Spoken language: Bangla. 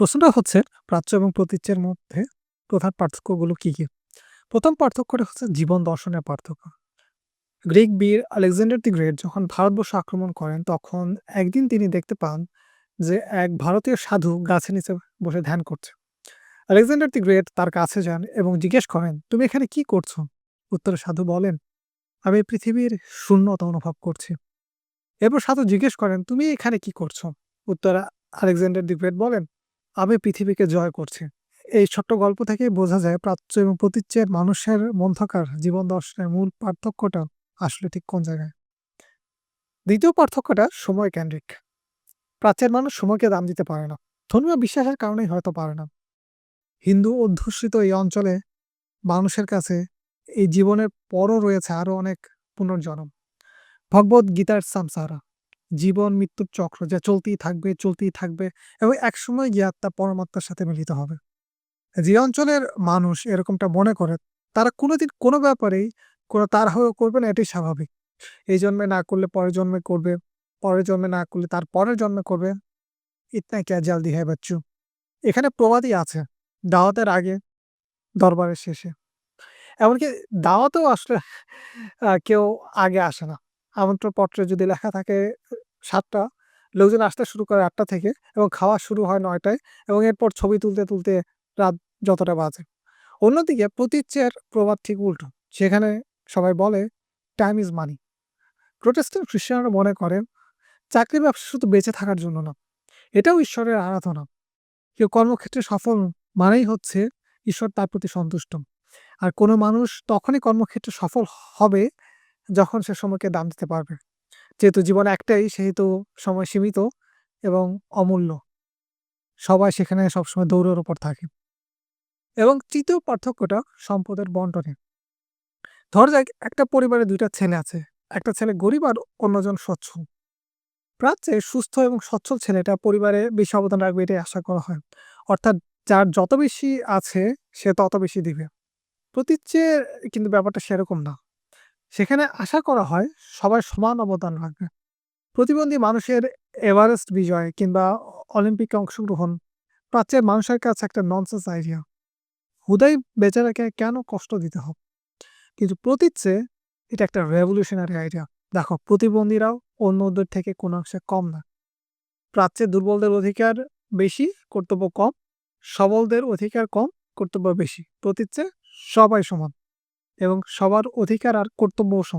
প্রশ্নটা হচ্ছে প্রাচ্য এবং প্রতীচ্যের মধ্যে প্রধান পার্থক্যগুলো কি, কি? প্রথম পার্থক্যটা হচ্ছে জীবন দর্শনের পার্থক্য। গ্রিক বীর আলেকজান্ডার দি গ্রেট যখন ভারতবর্ষ আক্রমণ করেন তখন একদিন তিনি দেখতে পান যে এক ভারতীয় সাধু গাছের নিচে বসে ধ্যান করছে। আলেকজান্ডার দি গ্রেট তার কাছে যান এবং জিজ্ঞেস করেন, "তুমি এখানে কি করছ?" উত্তরে সাধু বলেন, "আমি পৃথিবীর শূন্যতা অনুভব করছি।" এরপর সাধু জিজ্ঞেস করেন, "তুমি এখানে কি করছ?" উত্তরে আলেকজান্ডার দি গ্রেট বলেন, "আমি পৃথিবীকে জয় করছি।" এই ছোট্ট গল্প থেকেই বোঝা যায় প্রাচ্য এবং প্রতীচ্যের মানুষের মধ্যকার জীবন দর্শনের মূল পার্থক্যটা আসলে ঠিক কোন জায়গায়। দ্বিতীয় পার্থক্যটা সময় কেন্দ্রিক। প্রাচ্যের মানুষ সময়কে দাম দিতে পারে না। ধর্মীয় বিশ্বাসের কারণেই হয়তো পারে না। হিন্দু অধ্যুষিত এই অঞ্চলে মানুষের কাছে এই জীবনের পরও রয়েছে আরও অনেক পুনর্জন্ম। ভগবদ গীতার সামসারা জীবন, মৃত্যুর চক্র যা চলতেই থাকবে চলতেই থাকবে এবং একসময় গিয়ে আত্মা পরমাত্মার সাথে মিলিত হবে। যে অঞ্চলের মানুষ এরকমটা মনে করে, তারা কোনোদিন কোনো ব্যাপারেই কোনো তাড়াহুড়ো করবে না, এটাই স্বাভাবিক। এই জন্মে না করলে পরের জন্মে করবে, পরের জন্মে না করলে তার পরের জন্মে করবে। ইতনা ক্যা জলদি হ্যাঁ বাচ্চু। এখানে প্রবাদই আছে, দাওয়াতের আগে, দরবারের শেষে। এমনকি দাওয়াতেও আসলে কেউ আগে আসে না। আমন্ত্রণপত্রে যদি লেখা থাকে, সাতটা, লোকজন আসতে শুরু করে আটটা থেকে এবং খাওয়া শুরু হয় নয়টায় এবং এরপর ছবি তুলতে তুলতে রাত যতটা বাজে। অন্যদিকে প্রতীচ্যের প্রবাদ ঠিক উল্টো। সেখানে সবাই বলে টাইম ইজ মানি প্রোটেস্টেন্ট খ্রিস্টানরা মনে করেন, চাকরি ব্যবসা শুধু বেঁচে থাকার জন্য না, এটাও ঈশ্বরের আরাধনা। কেউ কর্মক্ষেত্রে সফল মানেই হচ্ছে ঈশ্বর তার প্রতি সন্তুষ্ট। আর কোনো মানুষ তখনই কর্মক্ষেত্রে সফল হবে যখন সে সময়কে দাম দিতে পারবে। যেহেতু জীবন একটাই, সেহেতু সময় সীমিত এবং অমূল্য। সবাই সেখানে সবসময় দৌড়ের ওপর থাকে। এবং তৃতীয় পার্থক্যটা সম্পদের বন্টনে। ধর যাক, একটা পরিবারে দুইটা ছেলে আছে। একটা ছেলে গরিব আর অন্যজন সচ্ছল প্রাচ্যে সুস্থ এবং সচ্ছল ছেলেটা পরিবারে বেশি অবদান রাখবে এটাই আশা করা হয়। অর্থাৎ যার যত বেশি আছে, সে তত বেশি দিবে। প্রতীচ্যে কিন্তু ব্যাপারটা সেরকম না। সেখানে আশা করা হয় সবাই সমান অবদান রাখবে। প্রতিবন্ধী মানুষের এভারেস্ট বিজয় কিংবা অলিম্পিকে অংশগ্রহণ প্রাচ্যের মানুষের কাছে একটা ননসেন্স আইডিয়া হুদাই বেচারাকে কেন কষ্ট দিতে হবে? কিন্তু প্রতীচ্যে এটা একটা রেভলিউশনারি আইডিয়া দেখো, প্রতিবন্ধীরাও অন্যদের থেকে কোনো অংশে কম না। প্রাচ্যে দুর্বলদের অধিকার বেশি, কর্তব্য কম। সবলদের অধিকার কম, কর্তব্য বেশি। প্রতীচ্যে সবাই সমান। এবং সবার অধিকার আর কর্তব্যও সমান।